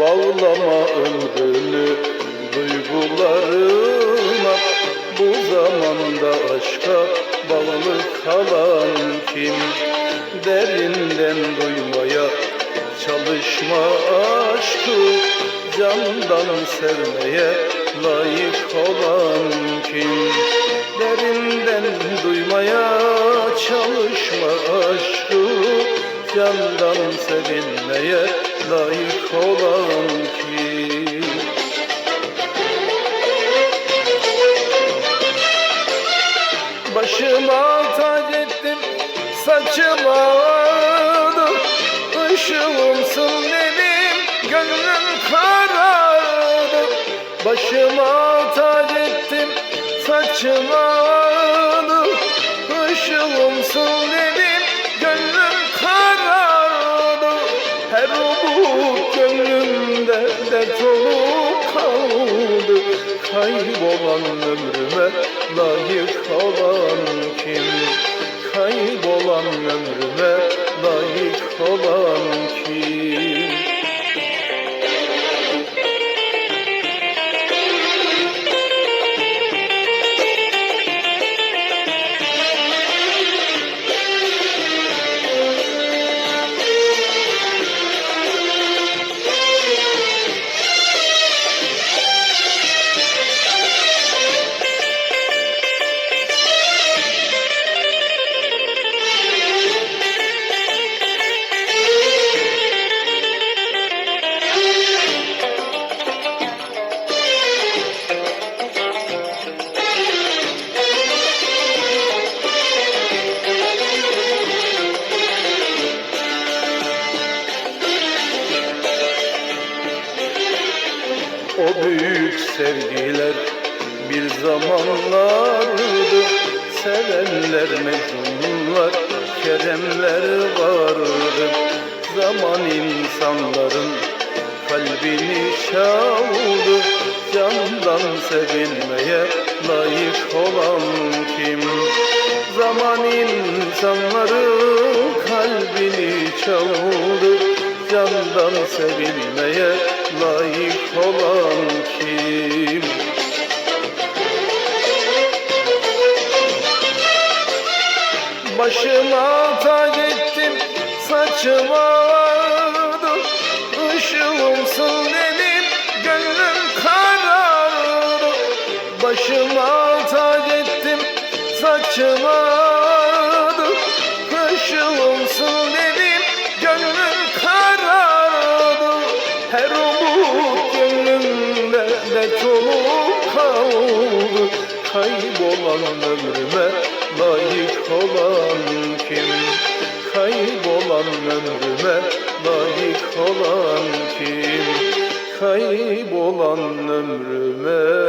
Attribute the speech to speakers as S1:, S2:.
S1: Yollama ömrünü duygularına. Bu zamanda aşka bağlı kalan kim? Derinden duymaya çalışma aşkı Candan sevmeye layık olan kim? Derinden duymaya çalışma aşkı Candan sevilmeye layık olan kim Başıma tac ettim saçıma aldım Işığımsın benim gönlüm karardı. Başıma tac ettim saçıma aldım olup kaldı Kaybolan ömrüme layık olan kim? Kaybolan ömrüme layık olan kim? O büyük sevgiler bir zamanlardı. Sevenler mecnunlar, keremler vardı. Zaman insanların kalbini çaldı. Candan sevilmeye layık olan kim? Zaman insanların kalbini çaldı. Candan sevilmeye Başıma tac ettim saçıma aldım Işığımsın benim gönlüm karardı. Başıma tac ettim saçıma aldım Işığımsın benim gönlüm karardı. Her umut gönlümde dert olup kaldı. Kaybolan ömrüme layık olan kim? Kaybolan ömrüme layık olan kim? Kaybolan ömrüme